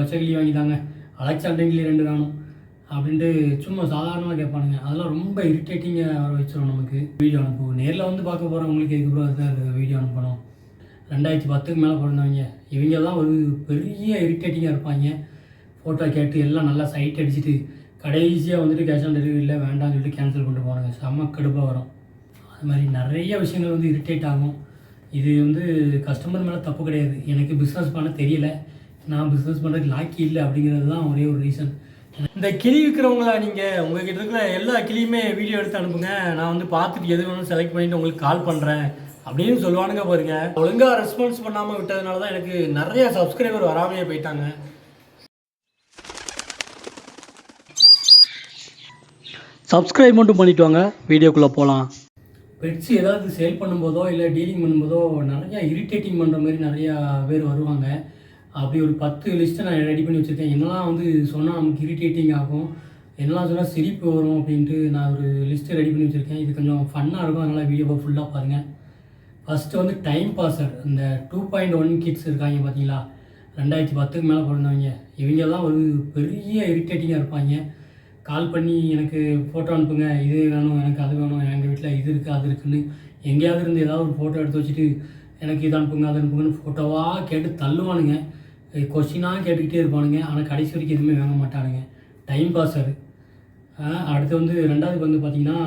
பச்சை கிளி வாங்கிட்டாங்க அலெக்சாண்டர் கிளி ரெண்டு வேணும் அப்படின்ட்டு சும்மா சாதாரணமாக கேட்பானுங்க. அதெல்லாம் ரொம்ப இரிட்டேட்டிங்காக வர வச்சிடும் நமக்கு. வீடியோ அனுப்புவோம். நேரில் வந்து பார்க்க போகிறவங்களுக்கு எதுக்கு ப்ரோ சார் வீடியோ அனுப்பணும். ரெண்டாயிரத்தி பத்துக்கு மேலே பிறந்தவங்க. தான் ஒரு பெரிய இரிட்டேட்டிங்காக இருப்பாங்க. ஃபோட்டோ கேட்டு எல்லாம் நல்லா சைட் அடிச்சுட்டு கடைசியாக வந்துட்டு கேஷ் ஆன் டெலிவரி இல்லை வேண்டாம்னு சொல்லிட்டு கேன்சல் பண்ணிட்டு போனாங்க செம்ம கடுப்பாக வரும். அது மாதிரி நிறைய விஷயங்கள் வந்து இரிட்டேட் ஆகும். இது வந்து கஸ்டமர் மேலே தப்பு கிடையாது. எனக்கு பிஸ்னஸ் பண்ண தெரியல. நான் பிஸ்னஸ் பண்ணுறதுக்கு லாக்கி இல்லை அப்படிங்கிறது தான் ஒரே ஒரு ரீசன் இந்த கிளி விற்கிறவங்கள நீங்கள் உங்ககிட்ட இருக்கிற எல்லா கிளியுமே வீடியோ எடுத்து அனுப்புங்க. நான் வந்து பார்த்துட்டு எது வேணும் செலக்ட் பண்ணிவிட்டு உங்களுக்கு கால் பண்ணுறேன் அப்படின்னு சொல்லுவானுங்க பாருங்க. ஒழுங்காக ரெஸ்பான்ஸ் பண்ணாமல் விட்டதுனால தான் எனக்கு நிறைய சப்ஸ்கிரைபர் வராமையே போயிட்டாங்க. சப்ஸ்கிரைப் மட்டும் பண்ணிட்டு வாங்க. வீடியோக்குள்ளே போகலாம் பெட்ஸ் ஏதாவது சேல் பண்ணும்போதோ இல்லை டீலிங் பண்ணும்போதோ நிறையா இரிட்டேட்டிங் பண்ணுற மாதிரி நிறையா பேர் வருவாங்க. அப்படி ஒரு பத்து லிஸ்ட்டை நான் ரெடி பண்ணி வச்சுருக்கேன். என்னெல்லாம் வந்து சொன்னால் நமக்கு இரிட்டேட்டிங் ஆகும் என்னெல்லாம் சொன்னால் சிரிப்பு வரும் அப்படின்ட்டு நான் ஒரு லிஸ்ட்டை ரெடி பண்ணி வச்சுருக்கேன். இது கொஞ்சம் ஃபன்னாக இருக்கும். அதனால் வீடியோவை ஃபுல்லாக பாருங்கள் ஃபஸ்ட்டு வந்து டைம் பாஸர் இந்த டூ பாயிண்ட் ஒன் கிட்ஸ் இருக்காங்க பார்த்தீங்களா ரெண்டாயிரத்தி பத்துக்கு மேலே பிறந்தவங்க. இவங்கெல்லாம் ஒரு பெரிய இரிட்டேட்டிங்காக இருப்பாங்க. கால் பண்ணி எனக்கு ஃபோட்டோ அனுப்புங்க. இது வேணும் எனக்கு அது வேணும் எங்கள் வீட்டில் இது இருக்குது அது இருக்குன்னு எங்கேயாவது இருந்து ஏதாவது ஒரு ஃபோட்டோ எடுத்து வச்சுட்டு எனக்கு இது அனுப்புங்க அது அனுப்புங்கன்னு ஃபோட்டோவாக கேட்டு தள்ளுவானுங்க. கொஸ்டினாக கேட்டுக்கிட்டே இருப்பானுங்க. ஆனால் கடைசி வரைக்கும் எதுவுமே வாங்க மாட்டானுங்க. டைம் பாஸ் அது. அடுத்து வந்து ரெண்டாவது வந்து பார்த்திங்கன்னா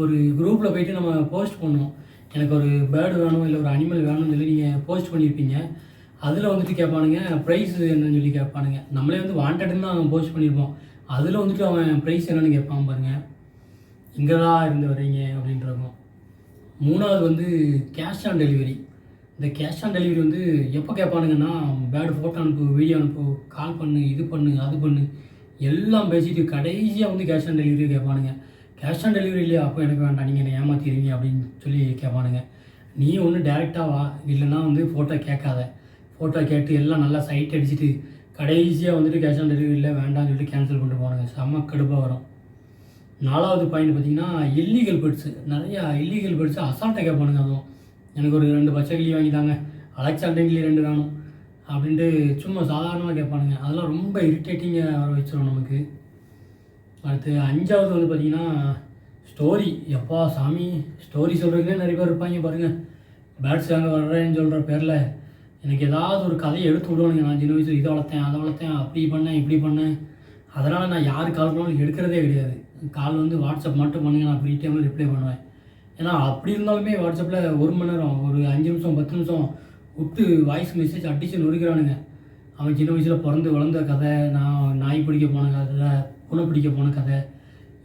ஒரு குரூப்பில் போயிட்டு நம்ம போஸ்ட் பண்ணுவோம் எனக்கு ஒரு பேர்டு வேணும் இல்லை ஒரு அனிமல் வேணும்னு சொல்லி நீங்கள் போஸ்ட் பண்ணியிருப்பீங்க அதில் வந்துட்டு கேட்பானுங்க ப்ரைஸ் என்னன்னு சொல்லி கேட்பானுங்க நம்மளே வந்து வாண்டட்னு தான் அவன் போஸ்ட் பண்ணியிருப்போம் அதில் வந்துட்டு அவன் ப்ரைஸ் என்னென்னு கேட்பான் பாருங்க. இங்கே தான் இருந்து வரீங்க அப்படின்றவங்க மூணாவது வந்து கேஷ் ஆன் டெலிவரி இந்த கேஷ் ஆன் டெலிவரி வந்து எப்போ கேட்பானுங்கன்னா பேடு ஃபோட்டோ அனுப்பு வீடியோ அனுப்பு கால் பண்ணு இது பண்ணு அது பண்ணு எல்லாம் பேசிட்டு கடைசியாக வந்து கேஷ் ஆன் டெலிவரி கேட்பானுங்க கேஷ் ஆன் டெலிவரி இல்லையா? அப்போ எனக்கு வேண்டாம். நீங்கள் என்னை ஏமாத்திடுவீங்க அப்படின்னு சொல்லி கேட்பானுங்க நீ ஒன்று டேரெக்டாக வா. இல்லைன்னா வந்து ஃபோட்டோ கேட்காத. ஃபோட்டோ கேட்டு எல்லாம் நல்லா சைட் அடிச்சுட்டு கடைசியாக வந்துட்டு கேஷ் ஆன் டெலிவரி இல்லை வேண்டாம்னு சொல்லிட்டு கேன்சல் பண்ணிட்டு போனாங்க செம்ம கடுப்பாக வரும். நாலாவது பாயிண்ட் பார்த்தீங்கன்னா இல்லீகல் பேர்ட்ஸு நிறையா இல்லீகல் பேர்ட்ஸு அசால்ட்டாக கேட்பானுங்க அதுவும். எனக்கு ஒரு ரெண்டு பச்சை கிளி தாங்க அலெக்சாண்டர் கிளி ரெண்டு வேணும் அப்படின்ட்டு சும்மா சாதாரணமாக கேட்பானுங்க. அதெல்லாம் ரொம்ப இரிட்டேட்டிங்காக வர வச்சிடும் நமக்கு. அடுத்து அஞ்சாவது வந்து பார்த்தீங்கன்னா ஸ்டோரி எப்பா சாமி ஸ்டோரி சொல்கிறதுக்குனே நிறைய பேர் இருப்பாங்க பாருங்கள் பேட்ஸ் அங்கே வர்றேன்னு சொல்கிற பேரில் எனக்கு ஏதாவது ஒரு கதையை எடுத்து விடுவானுங்க. நான் சின்ன வயசு இதை வளர்த்தேன் அதை வளர்த்தேன் அப்படி பண்ணேன் இப்படி பண்ணேன். அதனால் நான் யார் கால் பண்ணாலும் எடுக்கிறதே கிடையாது. கால் வந்து வாட்ஸ்அப் மட்டும் பண்ணுங்க நான் ஃப்ரீ டைமில் ரிப்ளை பண்ணுவேன். ஏன்னா அப்படி இருந்தாலுமே வாட்ஸ்அப்பில் ஒரு மணி நேரம் ஒரு அஞ்சு நிமிஷம் பத்து நிமிஷம் விட்டு வாய்ஸ் மெசேஜ் அடிச்சு நொறுக்கிறானுங்க அவன் சின்ன வயசில் பிறந்து வளர்ந்த கதை நான் நாய் பிடிக்க போன கதை பூனை பிடிக்க போன கதை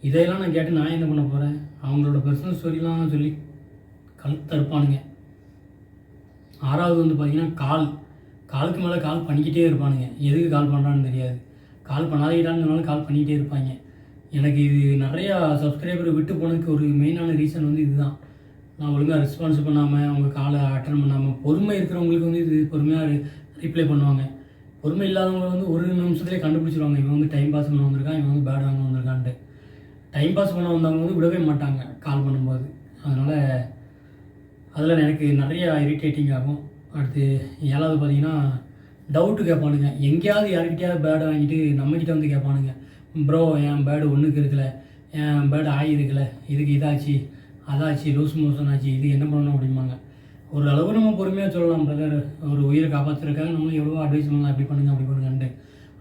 இதையெல்லாம் நான் கேட்டு நான் என்ன பண்ண போகிறேன் அவங்களோட பர்சனல் ஸ்டோரிலாம் சொல்லி கழுத்தறுப்பானுங்க ஆறாவது வந்து பார்த்திங்கன்னா கால். காலுக்கு மேலே கால் பண்ணிக்கிட்டே இருப்பானுங்க. எதுக்கு கால் பண்ணுறான்னு தெரியாது. கால் பண்ணாதீங்கடான்னு சொன்னாலும் கால் பண்ணிக்கிட்டே இருப்பாங்க. எனக்கு இது நிறையா சப்ஸ்கிரைபர் விட்டு போனதுக்கு ஒரு மெயினான ரீசன் வந்து இதுதான். நான் ஒழுங்காக ரெஸ்பான்ஸ் பண்ணாமல் அவங்க காலை அட்டன் பண்ணாமல் பொறுமை இருக்கிறவங்களுக்கு வந்து இது பொறுமையாக ரீப்ளை பண்ணுவாங்க. பொறுமை இல்லாதவங்க வந்து ஒரு நிமிஷத்துலேயே கண்டுபிடிச்சிருவாங்க. இவன் வந்து டைம் பாஸ் பண்ண வந்திருக்கான் இவன் வந்து பேட் வாங்க வந்திருக்கான்ட்டு. டைம் பாஸ் பண்ண வந்தவங்க வந்து விடவே மாட்டாங்க கால் பண்ணும்போது. அதனால் அதில் எனக்கு நிறையா இரிட்டேட்டிங் ஆகும். அடுத்து ஏழாவது பார்த்தீங்கன்னா டவுட்டு கேட்பானுங்க. எங்கேயாவது யார்கிட்டயாவது பேட் வாங்கிட்டு நம்மக்கிட்ட வந்து கேட்பானுங்க. ப்ரோ என் பேர்டு ஒன்றுக்கு இருக்கல. என் பேர்டு ஆகி இதுக்கு இதாச்சு அதாச்சு லூஸ் மோஷன் ஆச்சு. இது என்ன பண்ணணும் அப்படிம்பாங்க. ஒரு அளவு நம்ம பொறுமையாக சொல்லலாம் பிரதர் ஒரு உயிரை காப்பாற்றுறதுக்காக நம்ம எவ்வளோ அட்வைஸ் பண்ணலாம். அப்படி பண்ணுங்க அப்படி பண்ணுங்கன்ட்டு.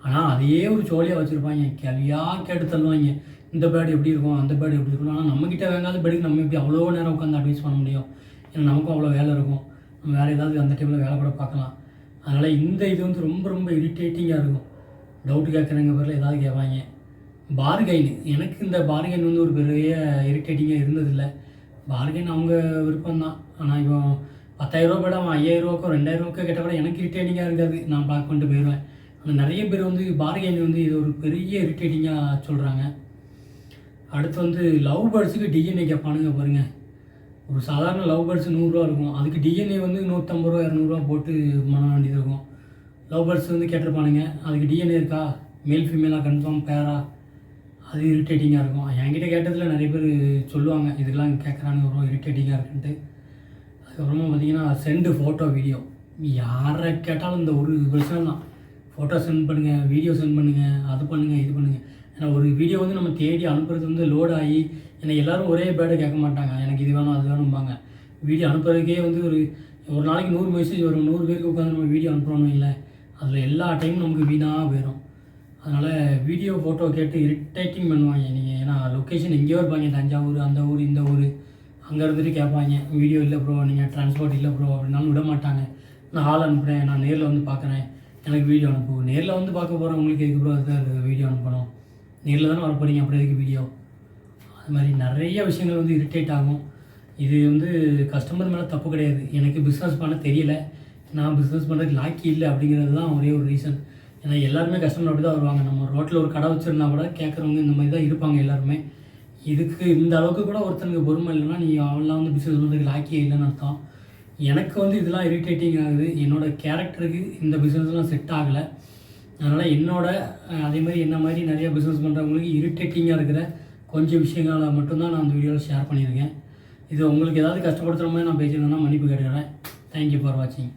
ஆனால் அதையே ஒரு ஜோலியாக வச்சுருப்பாங்க. கேள்வியாக கேட்டு தள்ளுவாங்க. இந்த பேர்டு எப்படி இருக்கும்? அந்த பேர்டு எப்படி இருக்கும்? ஆனால் நம்மக்கிட்ட வேங்காத பேர்டுக்கு நம்ம எப்படி அவ்வளோ நேரம் உட்காந்து அட்வைஸ் பண்ண முடியும்? ஏன்னா நமக்கும் அவ்வளோ வேலை இருக்கும். நம்ம வேறு ஏதாவது அந்த டைமில் வேலை கூட பார்க்கலாம். அதனால் இந்த இது வந்து ரொம்ப ரொம்ப இரிட்டேட்டிங்காக இருக்கும். டவுட் கேட்குறவங்க பேரில் ஏதாவது கேட்பாங்க. பார்கெயின் எனக்கு இந்த பார்கெயின் வந்து ஒரு பெரிய இரிட்டேட்டிங்காக இருந்ததில்லை. பார்கெயின் அவங்க விருப்பம் தான். ஆனால் இப்போ பத்தாயிரரூபா பேட அவன் ஐயாயிரரூவாக்கோ ரெண்டாயிரரூவாக்கோ கேட்டால் கூட எனக்கு இரிட்டேட்டிங்காக இருக்காது. நான் பார்க்க பண்ணிட்டு போயிடுவேன். ஆனால் நிறைய பேர் வந்து பார்கெயின் வந்து இது ஒரு பெரிய இரிட்டேட்டிங்காக சொல்கிறாங்க அடுத்து வந்து லவ் பேர்ட்ஸுக்கு டிஎன்ஏ கேட்பானுங்க பாருங்கள் ஒரு சாதாரண லவ் பேர்ட்ஸ் நூறுரூவா இருக்கும். அதுக்கு டிஎன்ஏ வந்து நூற்றம்பது ரூபா இரநூறுவா போட்டு பண்ண வேண்டியது இருக்கும். லவ் பேர்ட்ஸ் வந்து கேட்டிருப்பானுங்க. அதுக்கு டிஎன்ஏ இருக்கா? மேல் ஃபீமேலாக கன்ஃபார்ம் பேரா அது இரிட்டேட்டிங்காக இருக்கும். என்கிட்ட கேட்டதில் நிறைய பேர் சொல்லுவாங்க இதெல்லாம் கேட்குறானு ரொம்ப இரிட்டேட்டிங்காக இருக்குன்ட்டு. அதுக்கப்புறமா பார்த்தீங்கன்னா சென்டு ஃபோட்டோ வீடியோ யாரை கேட்டாலும் இந்த ஒரு பிரச்சனை தான். ஃபோட்டோ சென்ட் பண்ணுங்கள் வீடியோ சென்ட் பண்ணுங்கள் அது பண்ணுங்கள் இது பண்ணுங்கள் ஏன்னா ஒரு வீடியோ வந்து நம்ம தேடி அனுப்புறது வந்து லோட் ஆகி ஏன்னா எல்லோரும் ஒரே பேர்டை கேட்க மாட்டாங்க. எனக்கு இது வேணும் அது வேணும்பாங்க. வீடியோ அனுப்புறதுக்கே வந்து ஒரு ஒரு நாளைக்கு நூறு மெசேஜ் வரும். நூறு பேருக்கு உட்காந்து நம்ம வீடியோ அனுப்புகிறோம் இல்லை அதில் எல்லா டைமும் நமக்கு வீணாக போயிடும் அதனால் வீடியோ ஃபோட்டோ கேட்டு இரிட்டேட்டிங் பண்ணுவாங்க. நீங்கள் ஏன்னா லொக்கேஷன் எங்கேயோ இருப்பாங்க. தஞ்சாவூர் அந்த ஊர் இந்த ஊர். அங்கே இருந்துட்டு கேட்பாங்க. வீடியோ இல்லை ப்ரோ நீங்கள் டிரான்ஸ்போர்ட் இல்லை ப்ரோ அப்படின்னாலும் விட மாட்டாங்க. நான் ஆள் அனுப்புகிறேன் நான் நேரில் வந்து பார்க்குறேன். எனக்கு வீடியோ அனுப்பு. நேரில் வந்து பார்க்க போகிறவங்களுக்கு எதுக்கு ப்ரோ அது வீடியோ அனுப்பணும். நேரில் தானே வர போகிறீங்க அப்புறம் எதுக்கு வீடியோ அது மாதிரி நிறைய விஷயங்கள் வந்து இரிட்டேட் ஆகும். இது வந்து கஸ்டமர் மேலே தப்பு கிடையாது. எனக்கு பிஸ்னஸ் பண்ண தெரியல. நான் பிஸ்னஸ் பண்ணுறதுக்கு லாக்கி இல்லை அப்படிங்கிறது தான் ஒரே ஒரு ரீசன் ஏன்னா எல்லாருமே கஸ்டமர் அப்படி தான் வருவாங்க. நம்ம ரோட்டில் ஒரு கடை வச்சுருந்தா கூட கேட்குறவங்க இந்த மாதிரி தான் இருப்பாங்க எல்லாருமே. இதுக்கு இந்த அளவுக்கு கூட ஒருத்தனுக்கு பொறுமை இல்லைன்னா நீ அவெல்லாம் வந்து பிஸ்னஸ் பண்ணுறதுக்கு லாக்கியே இல்லைன்னு அர்த்தம். எனக்கு வந்து இதெல்லாம் இரிட்டேட்டிங் ஆகுது. என்னோட கேரக்டருக்கு இந்த பிஸ்னஸ்லாம் செட் ஆகலை. அதனால் என்னோட அதே மாதிரி என்ன மாதிரி நிறைய பிஸ்னஸ் பண்ணுறவங்களுக்கு இரிட்டேட்டிங்காக இருக்கிற கொஞ்சம் விஷயங்களை மட்டும்தான் நான் அந்த வீடியோவில் ஷேர் பண்ணியிருக்கேன். இது உங்களுக்கு ஏதாவது கஷ்டப்படுத்துகிற மாதிரி நான் பேசியிருந்தேன்னா மன்னிப்பு கேட்டுக்கிறேன். தேங்க்யூ ஃபார் வாட்சிங்